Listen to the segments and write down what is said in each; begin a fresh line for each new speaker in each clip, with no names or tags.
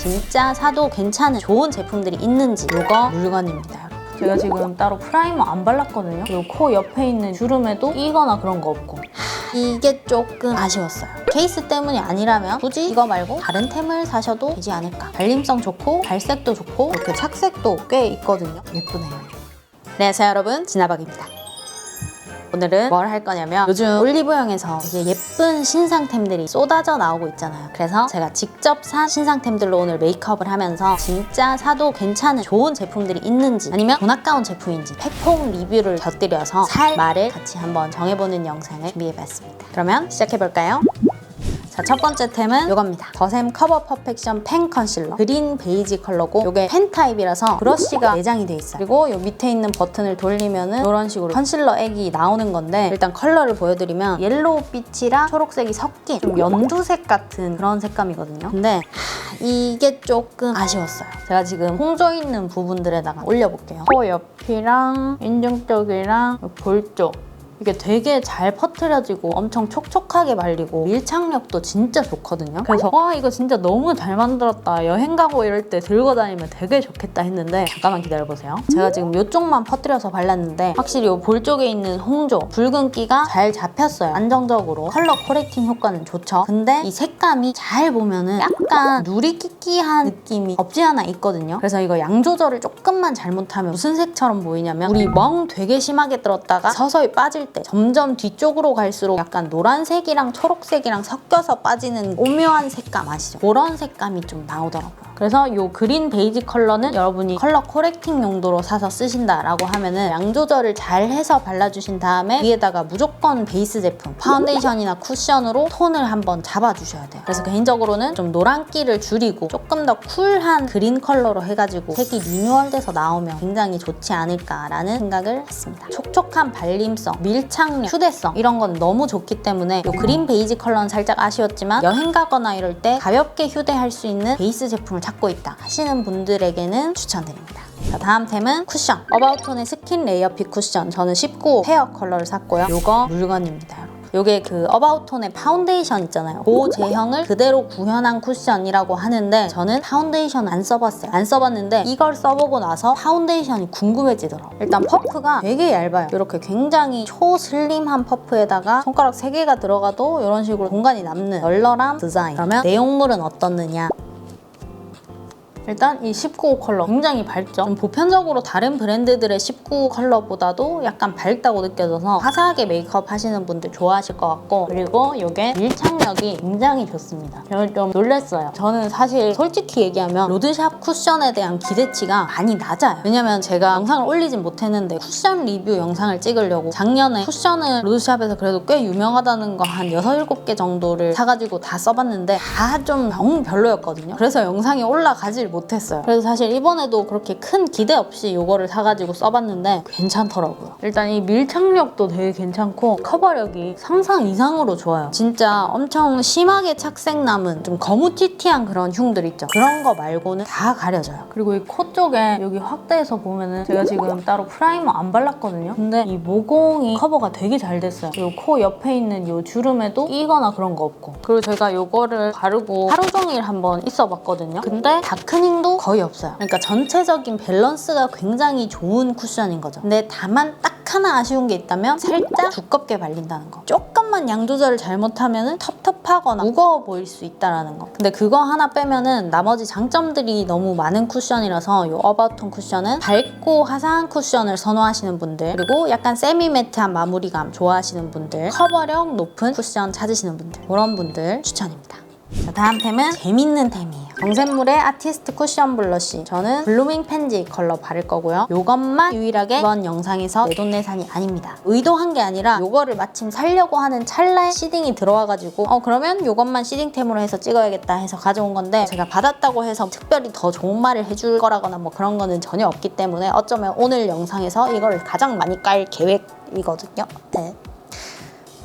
진짜 사도 괜찮은 좋은 제품들이 있는지 이거 물건입니다. 제가 지금 따로 프라이머 안 발랐거든요. 그리고 코 옆에 있는 주름에도 끼거나 그런 거 없고 이게 조금 아쉬웠어요. 케이스 때문이 아니라면 굳이 이거 말고 다른 템을 사셔도 되지 않을까. 발림성 좋고 발색도 좋고 이렇게 착색도 꽤 있거든요. 예쁘네요. 안녕하세요 여러분 진아박입니다. 오늘은 뭘 할 거냐면 요즘 올리브영에서 되게 예쁜 신상템들이 쏟아져 나오고 있잖아요. 그래서 제가 직접 산 신상템들로 오늘 메이크업을 하면서 진짜 사도 괜찮은 좋은 제품들이 있는지 아니면 돈 아까운 제품인지 팩폭 리뷰를 곁들여서 살 말을 같이 한번 정해보는 영상을 준비해봤습니다. 그러면 시작해볼까요? 자, 첫 번째 템은 이겁니다. 더샘 커버 퍼펙션 펜 컨실러. 그린 베이지 컬러고 이게 펜 타입이라서 브러쉬가 내장이 돼 있어요. 그리고 이 밑에 있는 버튼을 돌리면은 이런 식으로 컨실러 액이 나오는 건데 일단 컬러를 보여드리면 옐로우 빛이랑 초록색이 섞인 좀 연두색 같은 그런 색감이거든요. 근데 하, 이게 조금 아쉬웠어요. 제가 지금 홍조 있는 부분들에다가 올려볼게요. 코 옆이랑 인중 쪽이랑 볼 쪽. 이게 되게 잘 퍼트려지고 엄청 촉촉하게 말리고 밀착력도 진짜 좋거든요. 그래서 와 이거 진짜 너무 잘 만들었다. 여행 가고 이럴 때 들고 다니면 되게 좋겠다 했는데 잠깐만 기다려보세요. 제가 지금 이쪽만 퍼뜨려서 발랐는데 확실히 이 볼 쪽에 있는 홍조 붉은기가 잘 잡혔어요. 안정적으로 컬러 코렉팅 효과는 좋죠. 근데 이 색감이 잘 보면은 약간 누리끼끼한 느낌이 없지 않아 있거든요. 그래서 이거 양 조절을 조금만 잘못하면 무슨 색처럼 보이냐면 우리 멍 되게 심하게 들었다가 서서히 빠질 때 점점 뒤쪽으로 갈수록 약간 노란색이랑 초록색이랑 섞여서 빠지는 오묘한 색감 아시죠? 그런 색감이 좀 나오더라고요. 그래서 이 그린 베이지 컬러는 여러분이 컬러 코렉팅 용도로 사서 쓰신다라고 하면은 양 조절을 잘 해서 발라주신 다음에 위에다가 무조건 베이스 제품 파운데이션이나 쿠션으로 톤을 한번 잡아주셔야 돼요. 그래서 개인적으로는 좀 노란기를 줄이고 조금 더 쿨한 그린 컬러로 해가지고 색이 리뉴얼돼서 나오면 굉장히 좋지 않을까라는 생각을 했습니다. 촉촉한 발림성, 밀착력, 휴대성 이런 건 너무 좋기 때문에 이 그린 베이지 컬러는 살짝 아쉬웠지만 여행 가거나 이럴 때 가볍게 휴대할 수 있는 베이스 제품을 찾고 있다 하시는 분들에게는 추천드립니다. 자, 다음 템은 쿠션. 어바웃톤의 스킨 레이어 핏 쿠션. 저는 19 페어 컬러를 샀고요. 이거 물건입니다. 요게 그 어바웃톤의 파운데이션 있잖아요. 그 제형을 그대로 구현한 쿠션이라고 하는데 저는 파운데이션 안 써봤어요. 안 써봤는데 이걸 써보고 나서 파운데이션이 궁금해지더라고요. 일단 퍼프가 되게 얇아요. 이렇게 굉장히 초슬림한 퍼프에다가 손가락 3개가 들어가도 이런 식으로 공간이 남는 널널한 디자인. 그러면 내용물은 어떻느냐? 일단 이 19 컬러 굉장히 밝죠? 좀 보편적으로 다른 브랜드들의 19 컬러보다도 약간 밝다고 느껴져서 화사하게 메이크업 하시는 분들 좋아하실 것 같고 그리고 이게 밀착력이 굉장히 좋습니다. 저는 좀 놀랐어요. 저는 사실 솔직히 얘기하면 로드샵 쿠션에 대한 기대치가 많이 낮아요. 왜냐면 제가 영상을 올리진 못했는데 쿠션 리뷰 영상을 찍으려고 작년에 쿠션을 로드샵에서 그래도 꽤 유명하다는 거 한 6, 7개 정도를 사가지고 다 써봤는데 다 좀 영 별로였거든요. 그래서 영상이 올라가질 못 했어요. 그래서 사실 이번에도 그렇게 큰 기대 없이 이거를 사가지고 써봤는데 괜찮더라고요. 일단 이 밀착력도 되게 괜찮고 커버력이 상상 이상으로 좋아요. 진짜 엄청 심하게 착색 남은 좀 거무튀튀한 그런 흉들 있죠. 그런 거 말고는 다 가려져요. 그리고 이 코 쪽에 여기 확대해서 보면은 제가 지금 따로 프라이머 안 발랐거든요. 근데 이 모공이 커버가 되게 잘 됐어요. 그리고 코 옆에 있는 이 주름에도 끼거나 그런 거 없고. 그리고 제가 이거를 바르고 하루 종일 한번 있어봤거든요. 근데 다크닝 도 거의 없어요. 그러니까 전체적인 밸런스가 굉장히 좋은 쿠션인 거죠. 근데 다만 딱 하나 아쉬운 게 있다면 살짝 두껍게 발린다는 거. 조금만 양 조절을 잘못하면 텁텁하거나 무거워 보일 수 있다는 거. 근데 그거 하나 빼면은 나머지 장점들이 너무 많은 쿠션이라서 이 어바웃톤 쿠션은 밝고 화사한 쿠션을 선호하시는 분들 그리고 약간 세미 매트한 마무리감 좋아하시는 분들 커버력 높은 쿠션 찾으시는 분들 그런 분들 추천입니다. 자, 다음 템은 재밌는 템이에요. 정샘물의 아티스트 쿠션 블러쉬. 저는 블루밍 펜지 컬러 바를 거고요. 이것만 유일하게 이번 영상에서 내돈내산이 아닙니다. 의도한 게 아니라 이거를 마침 살려고 하는 찰나에 시딩이 들어와가지고 어 그러면 이것만 시딩템으로 해서 찍어야겠다 해서 가져온 건데 제가 받았다고 해서 특별히 더 좋은 말을 해줄 거라거나 뭐 그런 거는 전혀 없기 때문에 어쩌면 오늘 영상에서 이걸 가장 많이 깔 계획이거든요. 네.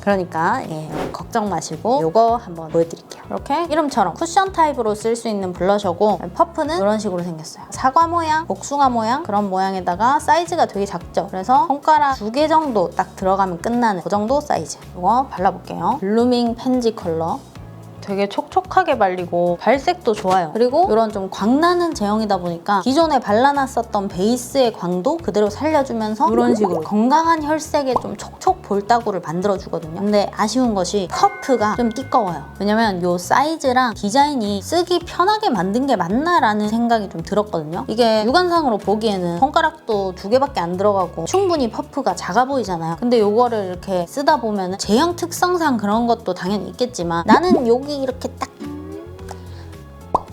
그러니까 예, 걱정 마시고 이거 한번 보여드릴게요. 이렇게 이름처럼 쿠션 타입으로 쓸 수 있는 블러셔고 퍼프는 이런 식으로 생겼어요. 사과 모양, 복숭아 모양 그런 모양에다가 사이즈가 되게 작죠. 그래서 손가락 두 개 정도 딱 들어가면 끝나는 그 정도 사이즈. 이거 발라볼게요. 블루밍 펜지 컬러. 되게 촉촉하게 발리고 발색도 좋아요. 그리고 이런 좀 광나는 제형이다 보니까 기존에 발라놨었던 베이스의 광도 그대로 살려주면서 이런 식으로 건강한 혈색에 좀 촉촉 볼따구를 만들어주거든요. 근데 아쉬운 것이 퍼프가 좀 띠꺼워요. 왜냐면 이 사이즈랑 디자인이 쓰기 편하게 만든 게 맞나라는 생각이 좀 들었거든요. 이게 육안상으로 보기에는 손가락도 두 개밖에 안 들어가고 충분히 퍼프가 작아 보이잖아요. 근데 이거를 이렇게 쓰다 보면 제형 특성상 그런 것도 당연히 있겠지만 나는 여기 이렇게 딱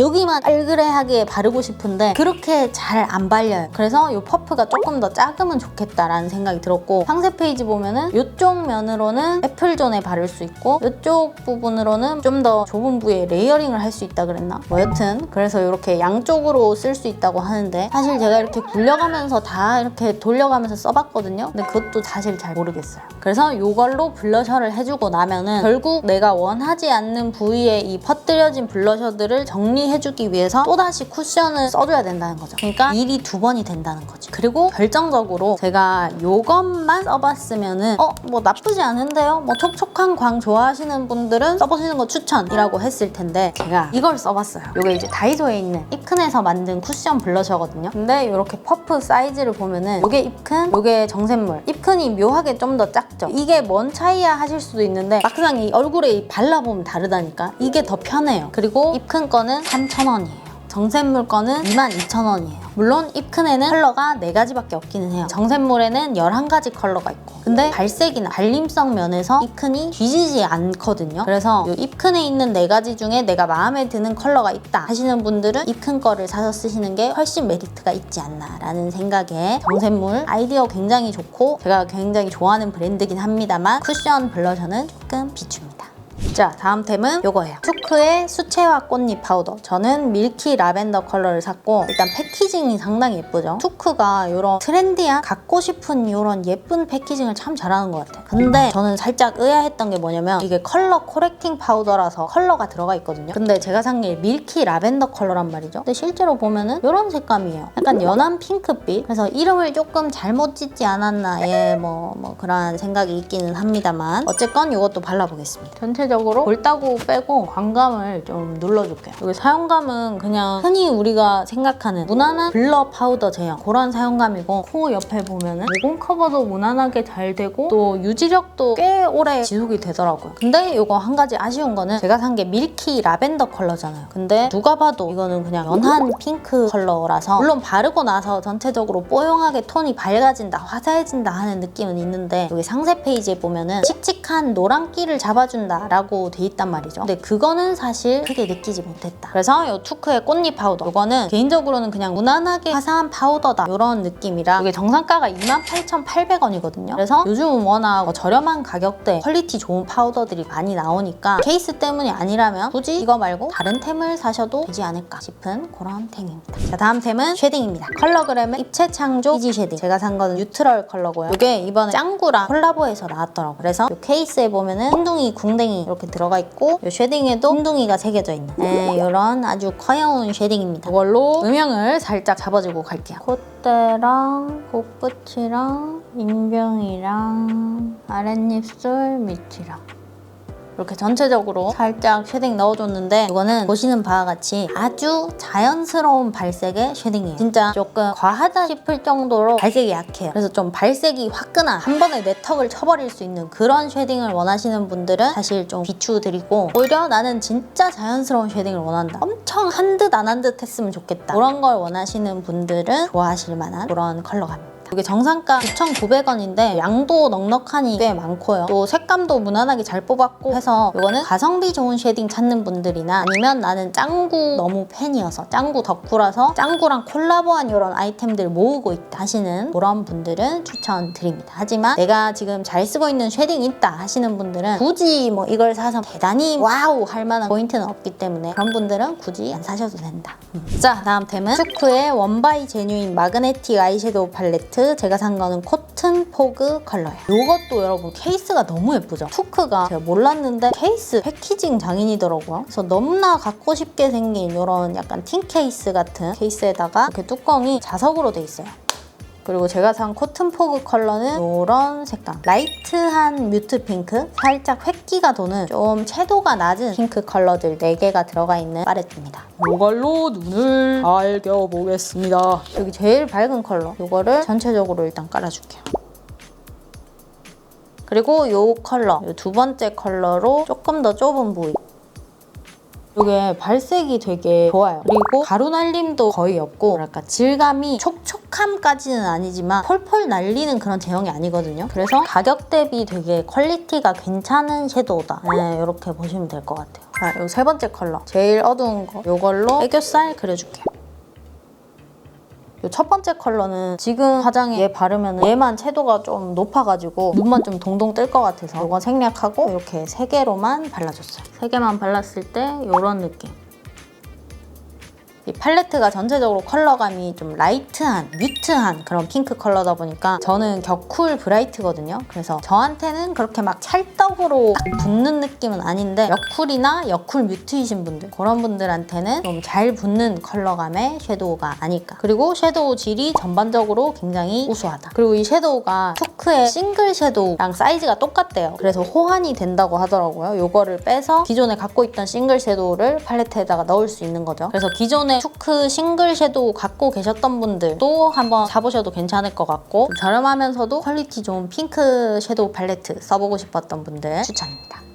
여기만 빨그레하게 바르고 싶은데 그렇게 잘 안 발려요. 그래서 이 퍼프가 조금 더 작으면 좋겠다라는 생각이 들었고 상세 페이지 보면은 이쪽 면으로는 애플존에 바를 수 있고 이쪽 부분으로는 좀 더 좁은 부위에 레이어링을 할 수 있다 그랬나? 뭐 여튼 그래서 이렇게 양쪽으로 쓸 수 있다고 하는데 사실 제가 이렇게 굴려가면서 다 이렇게 돌려가면서 써봤거든요. 근데 그것도 사실 잘 모르겠어요. 그래서 이걸로 블러셔를 해주고 나면은 결국 내가 원하지 않는 부위에 이 퍼뜨려진 블러셔들을 정리 해주기 위해서 또다시 쿠션을 써줘야 된다는 거죠. 그러니까 일이 두 번이 된다는 거죠. 그리고 결정적으로 제가 이것만 써봤으면은 어? 뭐 나쁘지 않은데요? 뭐 촉촉한 광 좋아하시는 분들은 써보시는 거 추천이라고 했을 텐데 제가 이걸 써봤어요. 이게 이제 다이소에 있는 입큰에서 만든 쿠션 블러셔거든요. 근데 이렇게 퍼프 사이즈를 보면은 이게 입큰, 이게 정샘물. 입큰이 묘하게 좀 더 작죠. 이게 뭔 차이야 하실 수도 있는데 막상 이 얼굴에 발라보면 다르다니까. 이게 더 편해요. 그리고 입큰 거는 3,000원이에요. 정샘물 거는 22,000원이에요. 물론 입큰에는 컬러가 4가지밖에 없기는 해요. 정샘물에는 11가지 컬러가 있고 근데 발색이나 발림성 면에서 입큰이 뒤지지 않거든요. 그래서 이 입큰에 있는 4가지 중에 내가 마음에 드는 컬러가 있다 하시는 분들은 입큰 거를 사서 쓰시는 게 훨씬 메리트가 있지 않나 라는 생각에 정샘물 아이디어 굉장히 좋고 제가 굉장히 좋아하는 브랜드긴 합니다만 쿠션 블러셔는 조금 비춥니다. 자 다음 템은 이거예요. 투크의 수채화 꽃잎 파우더. 저는 밀키 라벤더 컬러를 샀고 일단 패키징이 상당히 예쁘죠? 투크가 이런 트렌디한 갖고 싶은 이런 예쁜 패키징을 참 잘하는 것 같아요. 근데 저는 살짝 의아했던 게 뭐냐면 이게 컬러 코렉팅 파우더라서 컬러가 들어가 있거든요? 근데 제가 산 게 밀키 라벤더 컬러란 말이죠? 근데 실제로 보면은 이런 색감이에요. 약간 연한 핑크빛? 그래서 이름을 조금 잘못 짓지 않았나 예뭐 뭐 그런 생각이 있기는 합니다만 어쨌건 이것도 발라보겠습니다. 전체 적으로 볼따구 빼고 광감을 좀 눌러줄게요. 여기 사용감은 그냥 흔히 우리가 생각하는 무난한 블러 파우더 제형. 그런 사용감이고 코 옆에 보면은 모공 커버도 무난하게 잘 되고 또 유지력도 꽤 오래 지속이 되더라고요. 근데 이거 한 가지 아쉬운 거는 제가 산 게 밀키 라벤더 컬러잖아요. 근데 누가 봐도 이거는 그냥 연한 핑크 컬러라서 물론 바르고 나서 전체적으로 뽀용하게 톤이 밝아진다 화사해진다 하는 느낌은 있는데 여기 상세 페이지에 보면은 칙칙한 노란기를 잡아준다 라고 돼 있단 말이죠. 근데 그거는 사실 크게 느끼지 못했다. 그래서 이 투크의 꽃잎 파우더. 이거는 개인적으로는 그냥 무난하게 화사한 파우더다. 이런 느낌이라 이게 정상가가 28,800원이거든요. 그래서 요즘은 워낙 뭐 저렴한 가격대 퀄리티 좋은 파우더들이 많이 나오니까 케이스 때문이 아니라면 굳이 이거 말고 다른 템을 사셔도 되지 않을까 싶은 그런 템입니다. 자 다음 템은 쉐딩입니다. 컬러그램의 입체 창조 이지 쉐딩. 제가 산 거는 뉴트럴 컬러고요. 이게 이번에 짱구랑 콜라보해서 나왔더라고요. 그래서 이 케이스에 보면은 흰둥이 궁뎅이 이렇게 들어가 있고 이 쉐딩에도 흰둥이가 새겨져 있는 네, 이런 아주 커여운 쉐딩입니다. 이걸로 음영을 살짝 잡아주고 갈게요. 콧대랑 코끝이랑 인병이랑 아랫입술 밑이랑 이렇게 전체적으로 살짝 쉐딩 넣어줬는데 이거는 보시는 바와 같이 아주 자연스러운 발색의 쉐딩이에요. 진짜 조금 과하다 싶을 정도로 발색이 약해요. 그래서 좀 발색이 화끈한 한 번에 내 턱을 쳐버릴 수 있는 그런 쉐딩을 원하시는 분들은 사실 좀 비추드리고 오히려 나는 진짜 자연스러운 쉐딩을 원한다. 엄청 한 듯 안 한 듯 했으면 좋겠다. 그런 걸 원하시는 분들은 좋아하실 만한 그런 컬러감입니다. 이게 정상가 9,900원인데 양도 넉넉하니 꽤 많고요. 또 색감도 무난하게 잘 뽑았고 해서 이거는 가성비 좋은 쉐딩 찾는 분들이나 아니면 나는 짱구 너무 팬이어서 짱구 덕후라서 짱구랑 콜라보한 이런 아이템들 모으고 있다 하시는 그런 분들은 추천드립니다. 하지만 내가 지금 잘 쓰고 있는 쉐딩 있다 하시는 분들은 굳이 뭐 이걸 사서 대단히 와우 할 만한 포인트는 없기 때문에 그런 분들은 굳이 안 사셔도 된다. 음. 자 다음 템은 투쿠의 원바이 제뉴인 마그네틱 아이섀도우 팔레트 제가 산 거는 코튼 포그 컬러예요. 이것도 여러분 케이스가 너무 예쁘죠? 투크가 제가 몰랐는데 케이스 패키징 장인이더라고요. 그래서 너무나 갖고 싶게 생긴 이런 약간 틴 케이스 같은 케이스에다가 이렇게 뚜껑이 자석으로 돼 있어요. 그리고 제가 산 코튼 포그 컬러는 이런 색감. 라이트한 뮤트 핑크, 살짝 획기가 도는 좀 채도가 낮은 핑크 컬러들 4개가 들어가 있는 팔레트입니다. 이걸로 눈을 밝혀보겠습니다. 여기 제일 밝은 컬러. 이거를 전체적으로 일단 깔아줄게요. 그리고 이 컬러, 이 두 번째 컬러로 조금 더 좁은 부위. 이게 발색이 되게 좋아요. 그리고 가루 날림도 거의 없고 뭐랄까 질감이 촉촉함까지는 아니지만 펄펄 날리는 그런 제형이 아니거든요. 그래서 가격 대비 되게 퀄리티가 괜찮은 섀도우다. 네, 이렇게 보시면 될 것 같아요. 자, 이 세 번째 컬러. 제일 어두운 거. 이걸로 애교살 그려줄게요. 이첫 번째 컬러는 지금 화장에 얘 바르면 얘만 채도가 좀 높아가지고 눈만 좀 동동 뜰 것 같아서 이건 생략하고 이렇게 세 개로만 발라줬어요. 세 개만 발랐을 때 이런 느낌. 이 팔레트가 전체적으로 컬러감이 좀 라이트한, 뮤트한 그런 핑크 컬러다 보니까 저는 격쿨 브라이트거든요. 그래서 저한테는 그렇게 막 찰떡으로 딱 붙는 느낌은 아닌데 여쿨이나 여쿨 뮤트이신 분들 그런 분들한테는 좀 잘 붙는 컬러감의 섀도우가 아닐까. 그리고 섀도우 질이 전반적으로 굉장히 우수하다. 그리고 이 섀도우가 투크의 싱글 섀도우랑 사이즈가 똑같대요. 그래서 호환이 된다고 하더라고요. 이거를 빼서 기존에 갖고 있던 싱글 섀도우를 팔레트에다가 넣을 수 있는 거죠. 그래서 기존 에 투크 싱글 섀도우 갖고 계셨던 분들도 한번 사보셔도 괜찮을 것 같고 좀 저렴하면서도 퀄리티 좋은 핑크 섀도우 팔레트 써보고 싶었던 분들 추천입니다.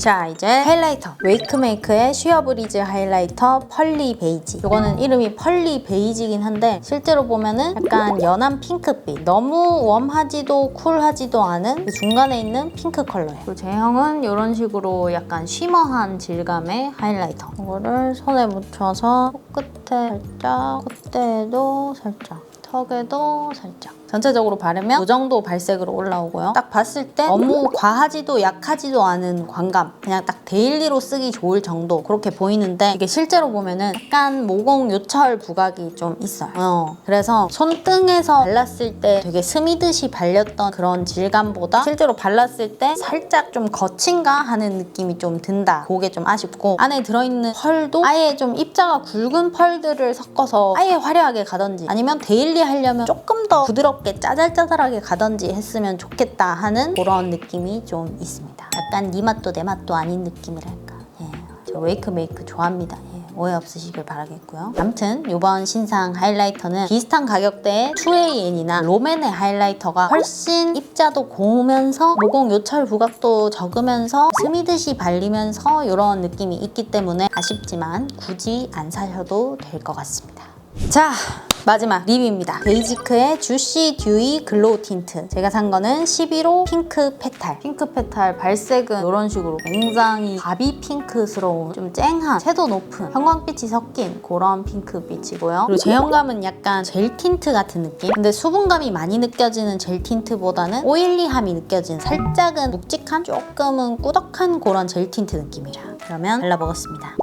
음. 자 이제 하이라이터. 웨이크메이크의 쉬어브리즈 하이라이터 펄리 베이지. 이거는 이름이 펄리 베이지긴 한데 실제로 보면은 약간 연한 핑크빛. 너무 웜하지도 쿨하지도 않은 그 중간에 있는 핑크 컬러예요. 그리고 제형은 이런 식으로 약간 쉬머한 질감의 하이라이터. 이거를 손에 묻혀서 코끝에 살짝 콧대에도 살짝 턱에도 살짝 전체적으로 바르면 이 정도 발색으로 올라오고요. 딱 봤을 때 너무 과하지도 약하지도 않은 광감 그냥 딱 데일리로 쓰기 좋을 정도 그렇게 보이는데 이게 실제로 보면은 약간 모공 요철 부각이 좀 있어요. 어, 그래서 손등에서 발랐을 때 되게 스미듯이 발렸던 그런 질감보다 실제로 발랐을 때 살짝 좀 거친가 하는 느낌이 좀 든다. 그게 좀 아쉽고 안에 들어있는 펄도 아예 좀 입자가 굵은 펄들을 섞어서 아예 화려하게 가던지 아니면 데일리 하려면 조금 더 부드럽게 짜잘짜잘하게 가던지 했으면 좋겠다 하는 그런 느낌이 좀 있습니다. 약간 네 맛도 내 맛도 아닌 느낌이랄까. 예, 저 웨이크 메이크 좋아합니다. 예, 오해 없으시길 바라겠고요. 아무튼 이번 신상 하이라이터는 비슷한 가격대의 2AN이나 롬앤의 하이라이터가 훨씬 입자도 고우면서 모공 요철 부각도 적으면서 스미듯이 발리면서 이런 느낌이 있기 때문에 아쉽지만 굳이 안 사셔도 될 것 같습니다. 자 마지막 립입니다. 베이지크의 주시 듀이 글로우 틴트. 제가 산 거는 11호 핑크 페탈. 핑크 페탈 발색은 이런 식으로 굉장히 바비 핑크스러운 좀 쨍한 채도 높은 형광빛이 섞인 그런 핑크빛이고요. 그리고 제형감은 약간 젤 틴트 같은 느낌? 근데 수분감이 많이 느껴지는 젤 틴트보다는 오일리함이 느껴지는 살짝은 묵직한 조금은 꾸덕한 그런 젤 틴트 느낌이라. 그러면 발라보겠습니다.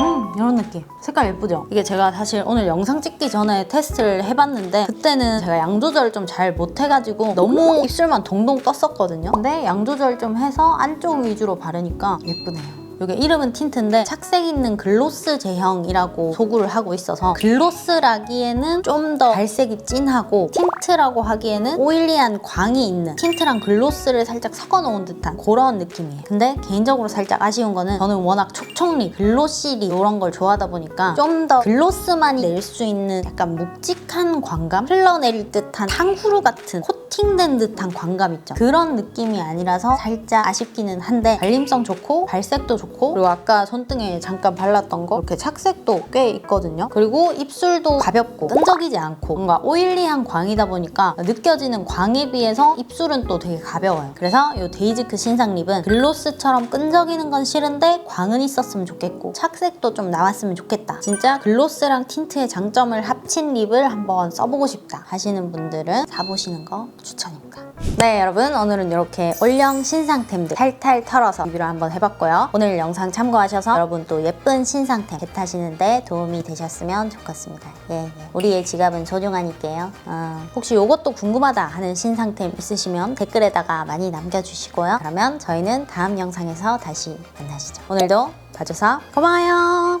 음 이런 느낌. 색깔 예쁘죠? 이게 제가 사실 오늘 영상 찍기 전에 테스트를 해봤는데 그때는 제가 양 조절을 좀 잘 못해가지고 너무 입술만 동동 떴었거든요? 근데 양 조절 좀 해서 안쪽 위주로 바르니까 예쁘네요 이게 이름은 틴트인데 착색 있는 글로스 제형이라고 소구를 하고 있어서 글로스라기에는 좀 더 발색이 진하고 틴트라고 하기에는 오일리한 광이 있는 틴트랑 글로스를 살짝 섞어 놓은 듯한 그런 느낌이에요. 근데 개인적으로 살짝 아쉬운 거는 저는 워낙 촉촉리, 글로시리 이런 걸 좋아하다 보니까 좀 더 글로스만이 낼 수 있는 약간 묵직한 광감? 흘러내릴 듯한 탕후루 같은 코팅된 듯한 광감 있죠. 그런 느낌이 아니라서 살짝 아쉽기는 한데 발림성 좋고 발색도 좋고 그리고 아까 손등에 잠깐 발랐던 거 이렇게 착색도 꽤 있거든요. 그리고 입술도 가볍고 끈적이지 않고 뭔가 오일리한 광이다 보니까 느껴지는 광에 비해서 입술은 또 되게 가벼워요. 그래서 이 데이지크 신상 립은 글로스처럼 끈적이는 건 싫은데 광은 있었으면 좋겠고 착색도 좀 나왔으면 좋겠다. 진짜 글로스랑 틴트의 장점을 합친 립을 한번 써보고 싶다 하시는 분들은 사보시는 거 추천입니다. 네 여러분 오늘은 이렇게 올영 신상템들 탈탈 털어서 리뷰를 한번 해봤고요. 오늘 영상 참고하셔서 여러분 또 예쁜 신상템 겟하시는데 도움이 되셨으면 좋겠습니다. 예, 예. 우리의 지갑은 소중하니까요. 어, 혹시 이것도 궁금하다 하는 신상템 있으시면 댓글에다가 많이 남겨주시고요. 그러면 저희는 다음 영상에서 다시 만나시죠. 오늘도 봐줘서 고마워요.